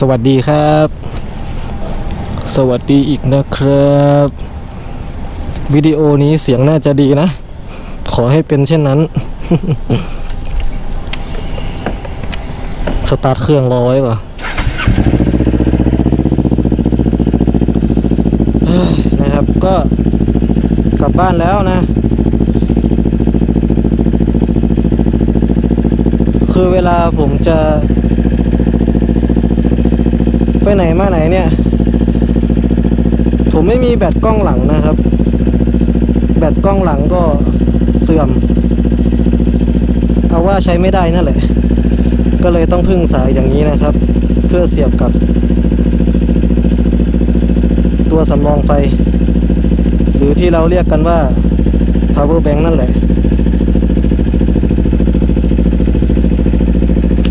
สวัสดีครับ สวัสดีอีกนะครับ วิดีโอนี้เสียงน่าจะดีนะ ขอให้เป็นเช่นนั้น สตาร์ทเครื่องรอไว้ก่อนนะครับก็กลับบ้านแล้วนะ คือเวลาผมจะ ไปไหนมาไหนเนี่ย ผมไม่มีแบตกล้องหลังนะครับ แบตกล้องหลังก็เสื่อม เอาว่าใช้ไม่ได้นั่นแหละ ก็เลยต้องพึ่งสายอย่างนี้นะครับ เพื่อเสียบกับ ตัวสำรองไฟ หรือที่เราเรียกกันว่า power bank นั่นแหละ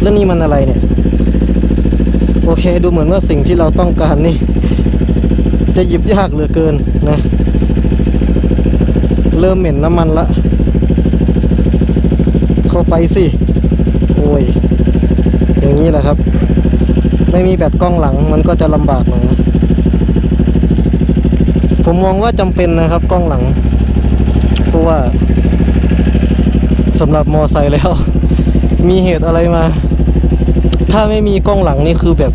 แล้วนี่มันอะไรเนี่ย โอเคดูเหมือนว่าสิ่งที่เราต้องการนี่ จะหยิบยากเหลือเกินนะ เริ่มเหม็นน้ำมันละ เข้าไปสิ โอ้ย อย่างนี้แหละครับ ไม่มีแบตกล้องหลังมันก็จะลำบากหน่อยนะผมมองว่าจำเป็นนะครับกล้องหลัง เพราะว่าสำหรับมอไซค์แล้ว มีเหตุอะไรมา ถ้าไม่มีกล้องหลังนี่คือแบบ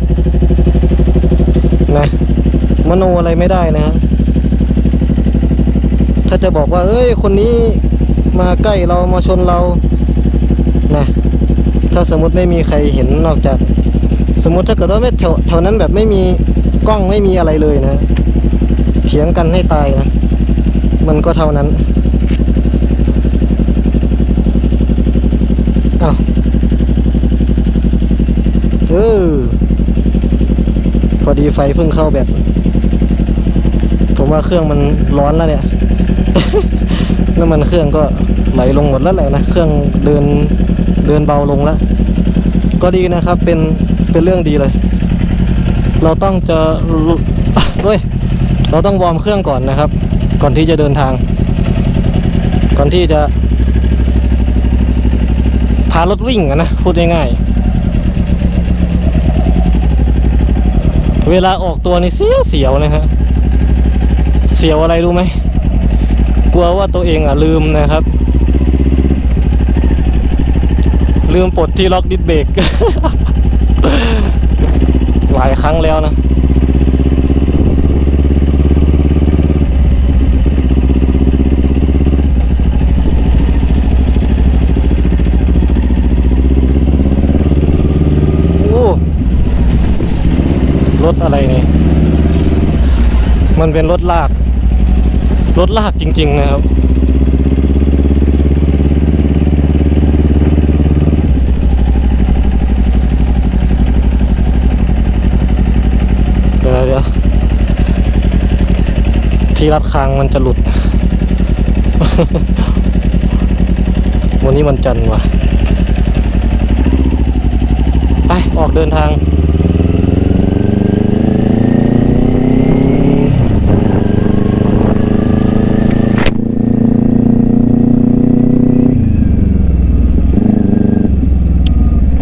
นะมโนอะไรไม่ได้นะฮะถ้าจะบอกว่า เอ้ย คนนี้มาใกล้เรามาชนเรา นะ ถ้าสมมติไม่มีใครเห็นนอกจาก สมมติถ้าเกิดว่าไม่แถวแถวนั้นแบบไม่มีกล้องไม่มีอะไรเลยนะเถียงกันให้ตายนะ มันก็เท่านั้นอ้าว เออพอดีไฟเพิ่งเข้าแบตผมว่าเครื่องมันร้อนแล้วเนี่ย น้ำมันเครื่องก็ไหลลงหมดแล้วแหละนะเครื่องเดินเดินเบาลงแล้ว ก็ดีนะครับเป็นเป็นเรื่องดีเลย เราต้องจะเฮ้ยเราต้องวอร์มเครื่องก่อนนะครับ ก่อนที่จะเดินทาง ก่อนที่จะพารถวิ่งนะพูดง่ายๆ เวลาออกตัวนี่เสียวเสียวนะฮะเสียวอะไรรู้ไหมกลัวว่าตัวเองอะลืมนะครับ ลืมปลดที่ล็อกดิสเบรกหลายครั้งแล้วนะ โอ้ รถอะไรนี่ มันเป็นรถลาก รถลากจริง ๆ นะครับ เดี๋ยวเดี๋ยวที่รัดคางมันจะหลุด วันนี้วันจันทร์ว่ะ ไป ออกเดินทาง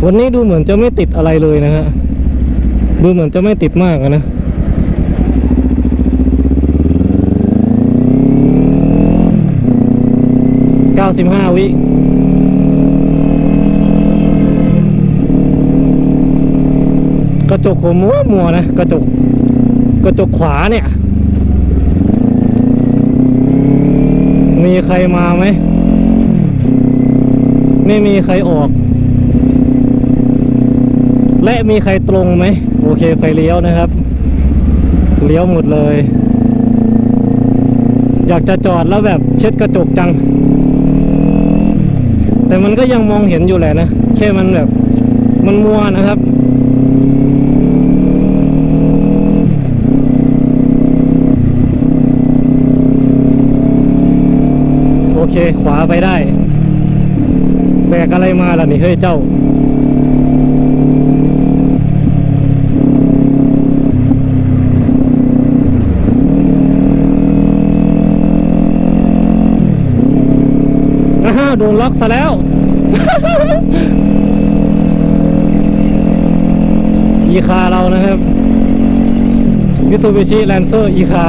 วันนี้ดูเหมือนจะไม่ติดอะไรเลยนะฮะ ดูเหมือนจะไม่ติดมากนะเก้าสิบห้าวิกระจกหัวมัวมัวนะกระจกกระจกขวาเนี่ย มีใครมาไหม ไม่มีใครออก และมีใครตรงไหมโอเคไฟเลี้ยวนะครับ เลี้ยวหมดเลย อยากจะจอดแล้วแบบเช็ดกระจกจัง แต่มันก็ยังมองเห็นอยู่แหละนะแค่มันแบบมันมัวนะครับโอเค ขวาไปได้ แบกอะไรมาล่ะนี่เฮ้ยเจ้า อ้าวโดนล็อกซะแล้ว อีคาเรานะครับมิซูบิชิแลนเซอร์อีคา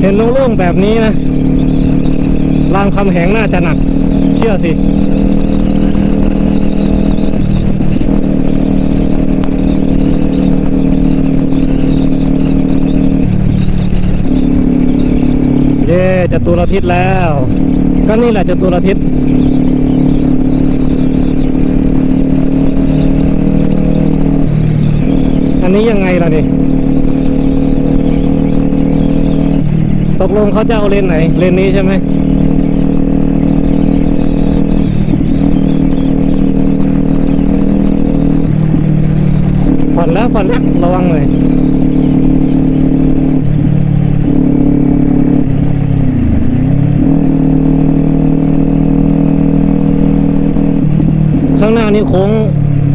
เห็นโล่งๆแบบนี้นะรามคำแหงน่าจะหนัก เชื่อสิ ย่จะตุรทิศแล้ว ก็นี่แหละจะตุรทิศอันนี้ยังไงล่ะนี่ตกลงเขาจะเอาเลนไหน เลนนี้ใช่ไหมผ่อนแล้วผ่อนแล้วระวังเลย ข้างหน้านี้โค้ง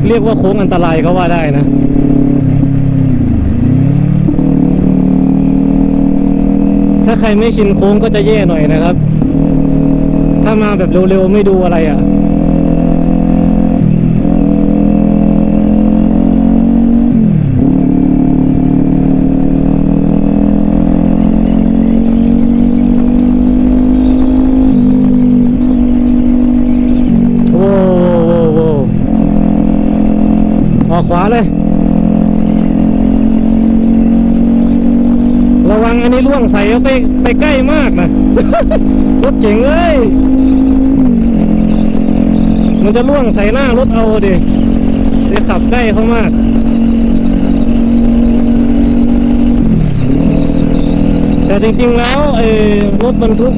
เรียกว่าโค้งอันตรายก็ว่าได้นะถ้าใครไม่ชินโค้งก็จะแย่หน่อยนะครับ ถ้ามาแบบเร็วๆไม่ดูอะไรอะ่ะ โว้โว้โว้ออกขวาเลย ระวังอันนี้ล่วงใส่เอา ไปไปใกล้มากนะ รถเจ๋งเลย มันจะล่วงใส่หน้ารถเอาดิจะขับใกล้เขามากแต่จริงๆแล้วไอ้รถบรรทุก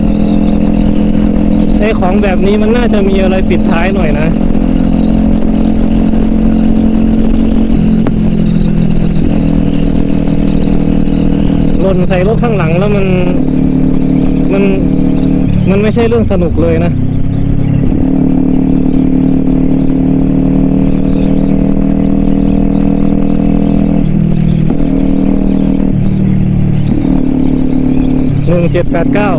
ไอ้ของแบบนี้มันน่าจะมีอะไรปิดท้ายหน่อยนะ นใส่รถข้างหลังแล้วมันมันมันไม่ใช่เรื่องสนุกเลยนะหนึ่งเจ็ดแปดเก้า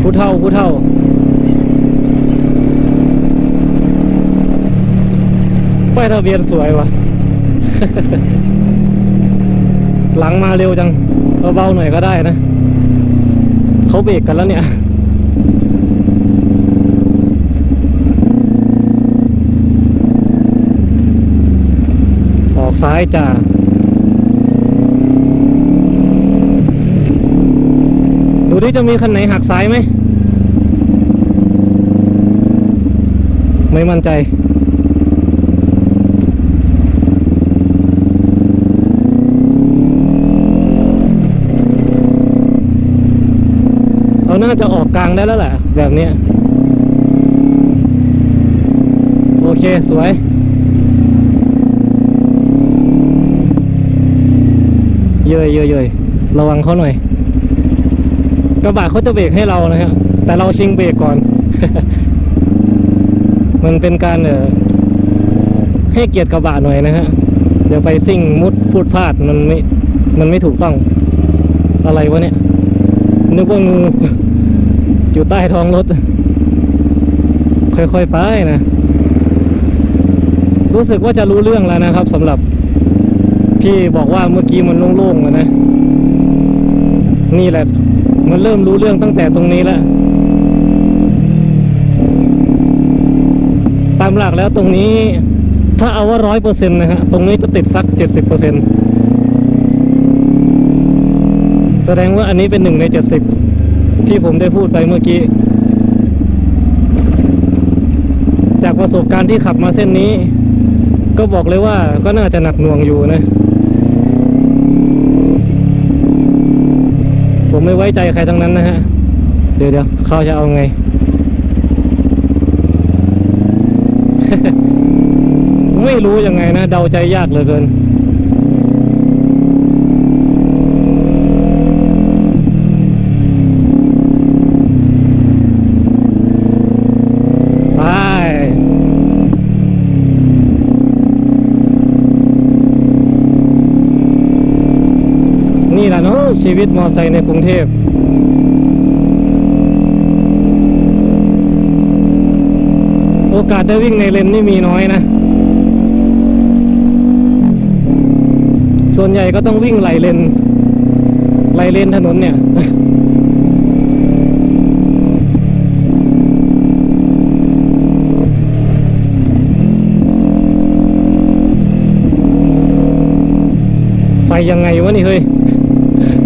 ผู้เท่าผู้เท่าป้ายทะเบียนสวยวะ หลังมาเร็วจังเบาๆหน่อยก็ได้นะเขาเบรกกันแล้วเนี่ยออกซ้ายจ้าดูดิจะมีคันไหนหักซ้ายไหม ไม่มั่นใจ เราน่าจะออกกลางได้แล้วแหละ แบบนี้โอเคสวยเยยเยยเยยระวังเขาหน่อย กระบะเขาจะเบรกให้เรานะฮะแต่เราชิงเบรกก่อน มันเป็นการเออให้เกียรติกระบะหน่อยนะฮะเดี๋ยวไปซิ่งมุดพูดพลาดมันไม่มันไม่ถูกต้องอะไรวะเนี่ย นึกว่างู อยู่ใต้ท้องรถ ค่อยๆไปนะ รู้สึกว่าจะรู้เรื่องแล้วนะครับสำหรับที่บอกว่าเมื่อกี้มันโล่งๆนะ นี่แหละ มันเริ่มรู้เรื่องตั้งแต่ตรงนี้แล้วตามหลักแล้วตรงนี้ ถ้าเอาว่าร้อยเปอร์เซ็นต์นะฮะ ตรงนี้จะติดสักเจ็ดสิบเปอร์เซ็นต์ แสดงว่าอันนี้เป็นหนึ่งในเจ็ดสิบที่ผมได้พูดไปเมื่อกี้ จากประสบการณ์ที่ขับมาเส้นนี้ ก็บอกเลยว่าก็น่าจะหนักหน่วงอยู่นะ ผมไม่ไว้ใจใครทั้งนั้นนะฮะ เดี๋ยวเดี๋ยวเขาจะเอาไง ไม่รู้ยังไงนะ เดาใจยากเหลือเกิน ไป น นี่แหละเนาะ ชีวิตมอไซค์ในกรุงเทพโอกาสได้วิ่งในเลนนี่มีน้อยนะ ส่วนใหญ่ก็ต้องวิ่งไหลเลนไหลเลนถนนเนี่ยไฟยังไงวะนี่เฮ้ย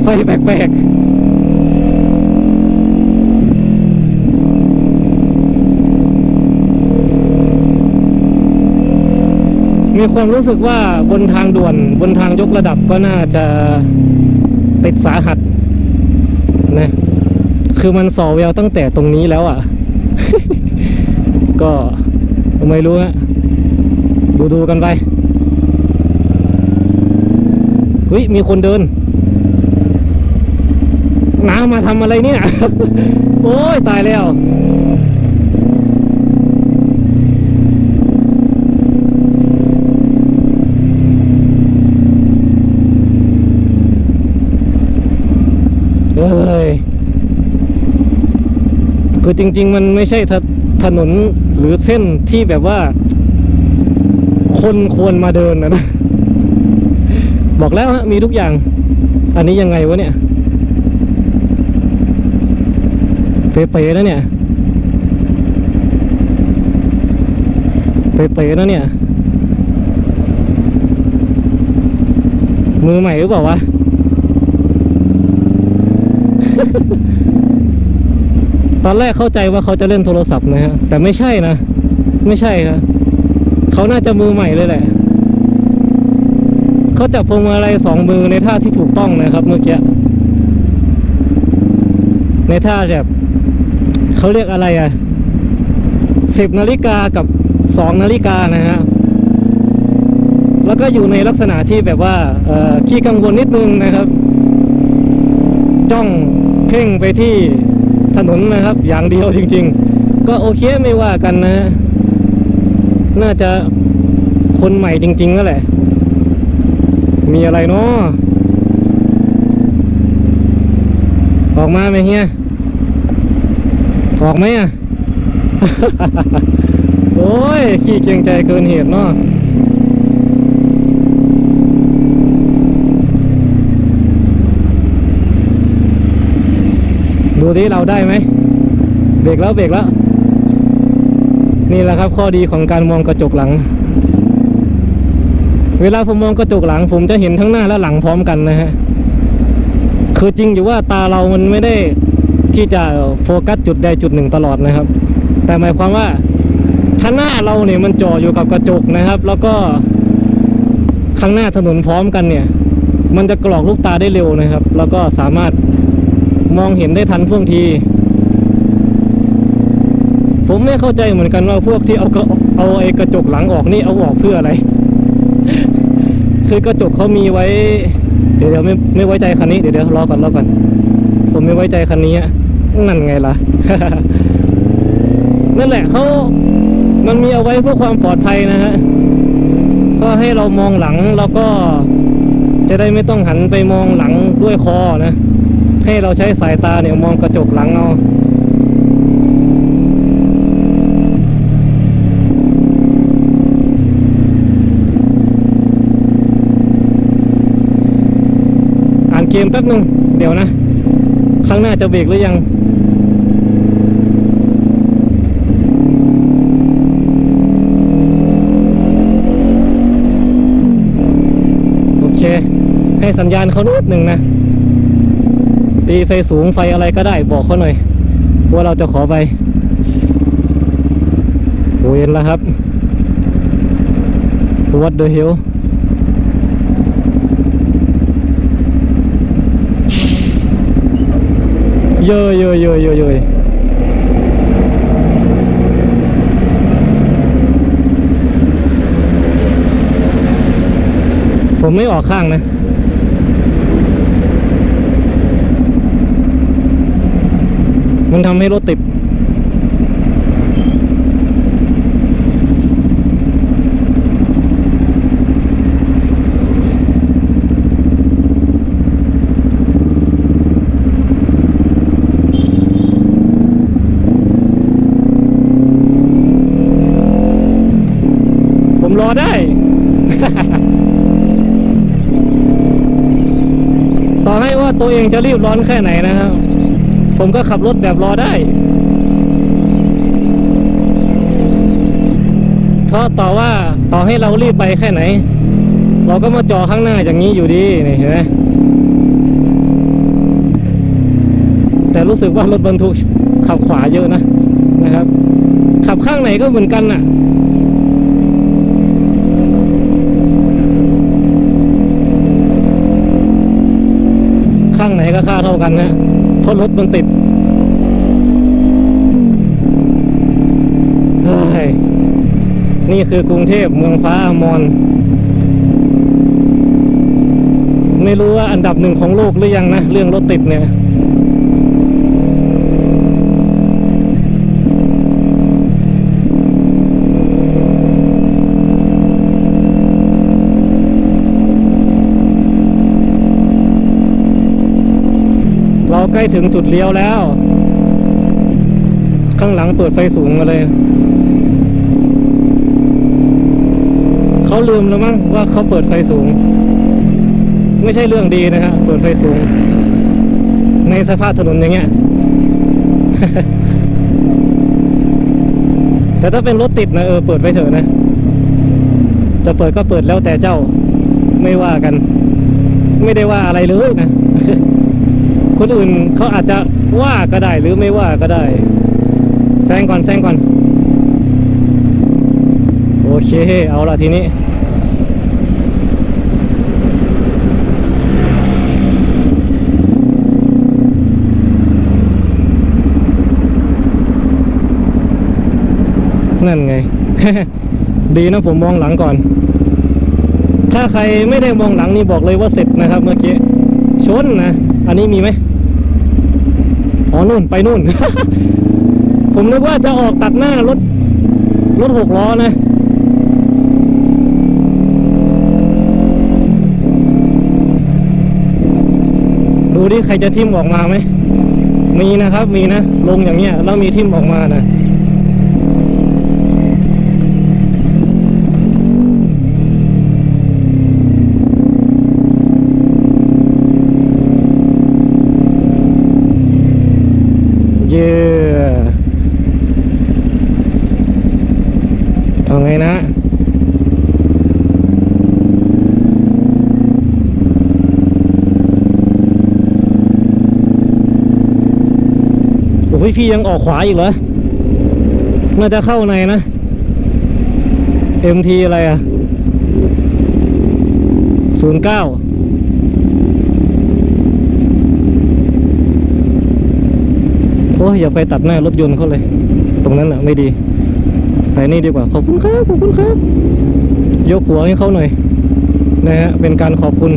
ไฟแปลกๆ มีความรู้สึกว่าบนทางด่วนบนทางยกระดับก็น่าจะติดสาหัสนะคือมันส่อแววตั้งแต่ตรงนี้แล้วอะ ก็ไม่รู้ฮะดูดูกันไปเฮ้ยมีคนเดิน น้ามาทำอะไรเนี่ย โอ้ยตายแล้วเอ้ยคือจริง ๆ มันไม่ใช่ถถนนหรือเส้นที่แบบว่า คนควรมาเดินนะนะ บอกแล้วฮะมีทุกอย่าง อันนี้ยังไงวะเนี่ย เป๋ๆนะเนี่ยเป๋ๆนะเนี่ย มือใหม่หรือเปล่าวะตอนแรกเข้าใจว่าเขาจะเล่นโทรศัพท์นะฮะ แต่ไม่ใช่นะ ไม่ใช่ครับเขาน่าจะมือใหม่เลยแหละ เขาจับพวงมาลัยสองมือในท่าที่ถูกต้องนะครับ เมื่อกี้ ในท่าแบบ เขาเรียกอะไรอะสิบนาฬิกากับสองนาฬิกานะฮะแล้วก็อยู่ในลักษณะที่แบบว่าขี้กังวลนิดนึงนะครับ จ้องเพ่งไปที่ถนนนะครับ อย่างเดียวจริง ๆ ก็โอเคไม่ว่ากันนะฮะน่าจะคนใหม่จริงๆนั่นแหละ มีอะไรเนาะออกมาไหมเฮีย ออกไหมอะ โอ้ย ขี้เกรงใจเกินเหตุเนาะดูที่เราได้ไหม เบรกแล้วเบรกแล้ว นี่แหละครับข้อดีของการมองกระจกหลัง เวลาผมมองกระจกหลัง ผมจะเห็นทั้งหน้าและหลังพร้อมกันนะฮะ คือจริงอยู่ว่าตาเรามันไม่ได้ ที่จะโฟกัสจุดใดจุดหนึ่งตลอดนะครับ แต่หมายความว่าถ้าหน้าเราเนี่ยมันจ่ออยู่กับกระจกนะครับ แล้วก็ข้างหน้าถนนพร้อมกันเนี่ย มันจะกรอกลูกตาได้เร็วนะครับ แล้วก็สามารถมองเห็นได้ทันท่วงที ผมไม่เข้าใจเหมือนกันว่าพวกที่เอากระเอาไอ้กระจกหลังออกนี่เอาออกเพื่ออะไร คือกระจกเขามีไว้ เดี๋ยวเดี๋ยวไม่ไม่ไว้ใจคันนี้เดี๋ยวเดี๋ยวรอก่อนรอก่อน ผมไม่ไว้ใจคันนี้อะ นั่นไงล่ะ นั่นแหละเขามันมีเอาไว้เพื่อความปลอดภัยนะฮะก็ให้เรามองหลังแล้วก็จะได้ไม่ต้องหันไปมองหลังด้วยคอนะ ให้เราใช้สายตาเนี่ยมองกระจกหลังเอาอ่านเกมแป๊บหนึ่งเดี๋ยวนะ ข้างหน้าจะเบรกหรือยัง โอเค ให้ สัญญาณเขานิดหนึ่งนะ ตีไฟสูงไฟอะไรก็ได้บอกเขาหน่อย ว่าเราจะขอไปโอ้ยเห็นแล้วครับ What the hell เยอะเยอะเยอะเยอะเยอะผมไม่ออกข้างนะ มันทำให้รถติดผมรอได้ ต่อให้ว่าตัวเองจะรีบร้อนแค่ไหนนะครับ ผมก็ขับรถแบบรอได้เพราะต่อว่าต่อให้เรารีบไปแค่ไหน เราก็มาจอข้างหน้าอย่างนี้อยู่ดีนี่เห็นไหมแต่รู้สึกว่ารถบรรทุกขับขวาเยอะนะนะครับ ขับข้างไหนก็เหมือนกันน่ะข้างไหนก็ค่าเท่ากันนะ เพราะรถมันติดนี่คือกรุงเทพเมืองฟ้าอมรไม่รู้ว่าอันดับหนึ่งของโลกหรือยังนะ เรื่องรถติดเนี่ย ใกล้ถึงจุดเลี้ยวแล้ว ข้างหลังเปิดไฟสูงมาเลย เขาลืมแล้วมั้งว่าเขาเปิดไฟสูง ไม่ใช่เรื่องดีนะฮะเปิดไฟสูง ในสภาพถนนอย่างเงี้ย แต่ถ้าเป็นรถติดนะเออเปิดไว้เถอะนะ จะเปิดก็เปิดแล้วแต่เจ้าไม่ว่ากัน ไม่ได้ว่าอะไรเลยนะ คนอื่นเขาอาจจะว่าก็ได้หรือไม่ว่าก็ได้แซงก่อนแซงก่อน โอเค เอาละทีนี้นั่นไง ดีนะผมมองหลังก่อน ถ้าใครไม่ได้มองหลังนี่บอกเลยว่าเสร็จนะครับ เมื่อกี้ ชนนะ อันนี้มีไหม อ๋อนู่นไปนู่น ผมนึกว่าจะออกตัดหน้ารถรถหกล้อนะดูดิใครจะทิ่มออกมาไหมมีนะครับ มีนะ ลงอย่างเงี้ยแล้วมีทิ่มออกมานะ เย่เอาไงนะ โอ้ยพี่ยังออกขวาอีกเหรอ น่าจะเข้าในนะ MT อะไรอะศูนย์เก้าโอ้ยอย่าไปตัดหน้ารถยนต์เขาเลย ตรงนั้นอะไม่ดี ไปนี่ดีกว่า ขอบคุณครับ ขอบคุณครับ ยกหัวให้เขาหน่อย นะฮะ เป็นการขอบคุณ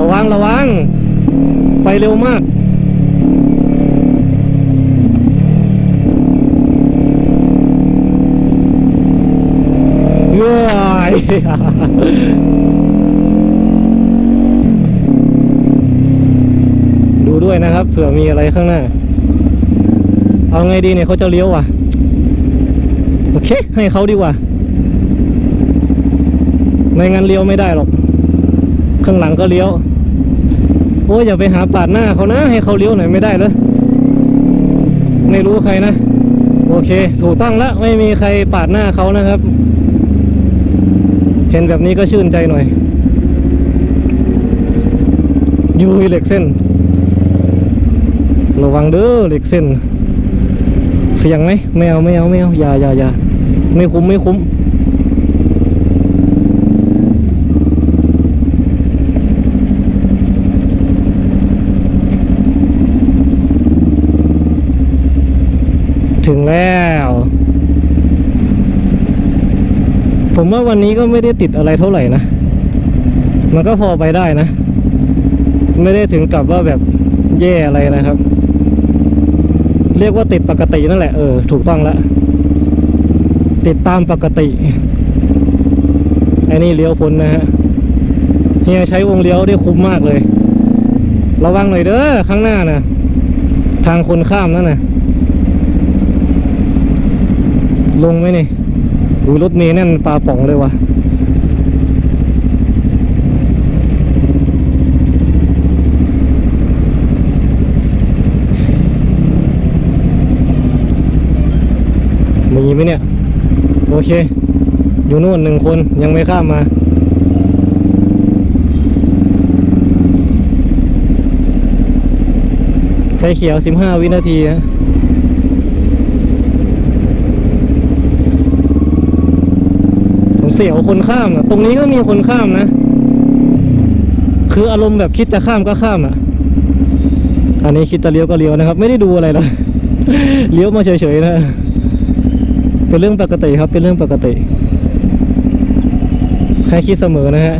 ระวังระวัง ไป เร็วมากเย้ยดูด้วยนะครับ เผื่อมีอะไรข้างหน้า เอาไงดีเนี่ยเขาจะเลี้ยวว่ะ โอเค ให้เขาดีกว่า ไม่งั้นเลี้ยวไม่ได้หรอก ข้างหลังก็เลี้ยว โอ้ยอย่าไปหาปาดหน้าเขานะให้เขาเลี้ยวหน่อยไม่ได้เลยไม่รู้ใครนะ โอเค ถูกตั้งแล้วไม่มีใครปาดหน้าเขานะครับ เห็นแบบนี้ก็ชื่นใจหน่อยยูเหล็กเส้น ระวังเด้อเหล็กเส้น เสียงไหมไม่เอาไม่เอาไม่เอาอย่าอย่าอย่าไม่คุ้มไม่คุ้ม ถึงแล้ว ผมว่าวันนี้ก็ไม่ได้ติดอะไรเท่าไหร่นะ มันก็พอไปได้นะ ไม่ได้ถึงกับว่าแบบแย่อะไรนะครับ เรียกว่าติดปกตินั่นแหละเออถูกต้องแล้วติดตามปกติไอ้นี่เลี้ยวพ้นนะฮะเฮียใช้วงเลี้ยวได้คุ้มมากเลย ระวังหน่อยเด้อข้างหน้านะททางคนข้ามนั่นน่ะ ลงไหมนี่อุ้ยรถเมล์แน่นปลาป่องเลยวะมีไหมเนี่ย โอเค อยู่นู่นหนึ่งคนยังไม่ข้ามมาไฟเขียว 15 วินาทีฮะผม เสียวคนข้ามอะตรงนี้ก็มีคนข้ามนะ คืออารมณ์แบบคิดจะข้ามก็ข้ามอะอันนี้คิดจะเลี้ยวก็เลี้ยวนะครับ ไม่ได้ดูอะไรเลยเลี้ยวมาเฉยๆนะ เป็นเรื่องปกติครับ เป็นเรื่องปกติ ให้คิดเสมอนะฮะ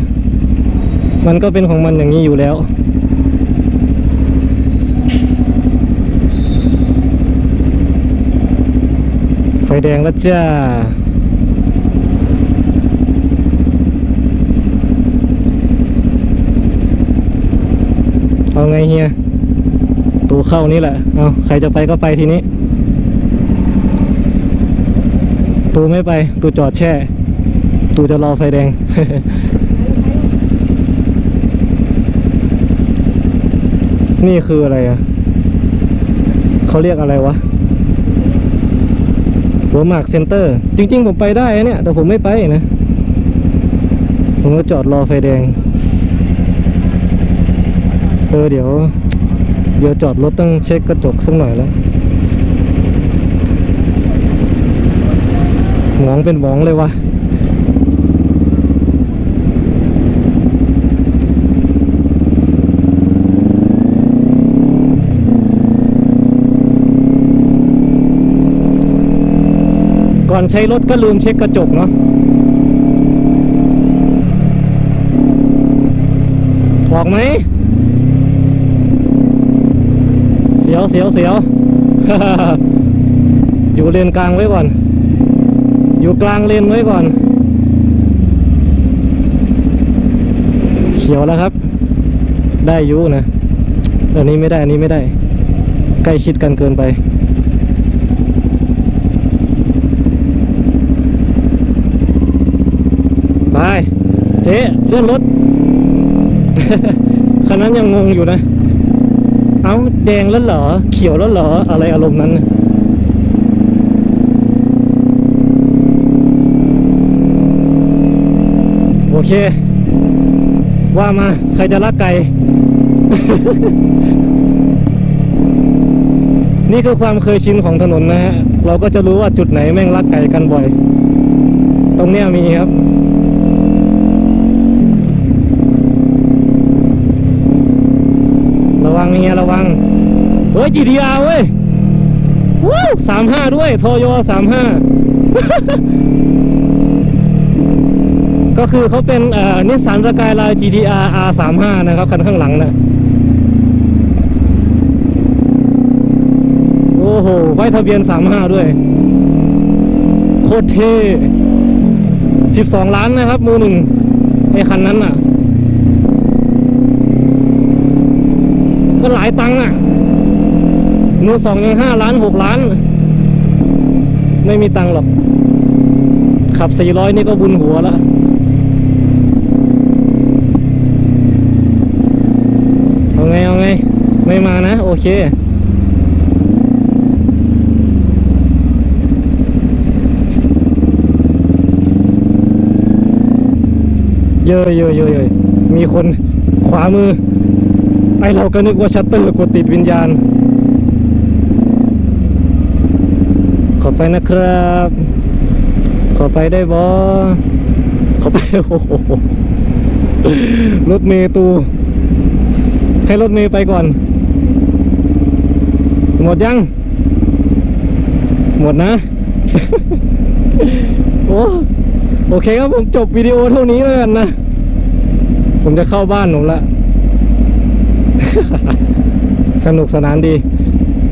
มันก็เป็นของมันอย่างนี้อยู่แล้วไฟแดงแล้วจ้า เอาไงเฮียตูเข้านี่แหละ เอาใครจะไปก็ไปทีนี้ ตูไม่ไป ตูจอดแช่ ตูจะรอไฟแดง นี่คืออะไรอะ เขาเรียกอะไรวะหัวหมากเซ็นเตอร์ จริง ๆ ผมไปได้เนี่ย แต่ผมไม่ไปนะ ผมก็จอดรอไฟแดง เออเดี๋ยว เดี๋ยวจอดรถต้องเช็คกระจกสักหน่อยแล้วหมองเป็นหมองเลยวะก่อนใช้รถก็ลืมเช็คกระจกเนาะออกไหม เสี ยวเสียวเสียว อยู่เลนกลางไว้ก่อน อยู่กลางเลนไว้ก่อน เขียวแล้วครับ ได้ยุนะอันนี้ไม่ได้ อันนี้ไม่ได้ ใกล้ชิดกันเกินไปไปเจ๊เลื่อนรถคันนั้นยังงงอยู่นะ เอ้าแดงแล้วเหรอ เขียวแล้วเหรอ อะไรอารมณ์นั้นโอเค ว่ามา ใครจะรักไก่ นี่คือความเคยชินของถนนนะฮะ เราก็จะรู้ว่าจุดไหนแม่งรักไก่กันบ่อย ตรงเนี้ยมีครับ ระวัง เฮียระวังเฮ้ย GTR เว้ยว้าวสามห้าด้วยโทโยสามห้าก็คือเขาเป็นเอ่อนิสสันสกายไลน์ GTR R สามห้านะครับ คันข้างหลังนะโอ้โหไว้ทะเบียนสามห้าด้วย โคตรเท่สิบสองล้านนะครับ มือหนึ่งไอ้คันนั้นอะ ก็หลายตังค์อะมือสองยังห้าล้านหกล้าน ไม่มีตังค์หรอก ขับสี่ร้อยนี่ก็บุญหัวแล้วเอาไง เอาไง ไม่มานะ โอเคเยอะเยอะเยอะเยอะมีคนขวามือ ไอเราก็นึกว่าชัตเตอร์กดติดวิญญาณ ขอไปนะครับ ขอไปได้บอขอไปได้โอ้โหรถเมย์ตู ให้รถเมย์ไปก่อน หมดยัง หมดนะ โอ้โอเคครับผมจบวิดีโอเท่านี้แล้วกันนะ ผมจะเข้าบ้านผมละ สนุกสนานดี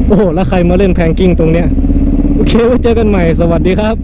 โอ้แล้วใครมาเล่นแพงกิ้งตรงเนี้ย โอเคไว้เจอกันใหม่ สวัสดีครับ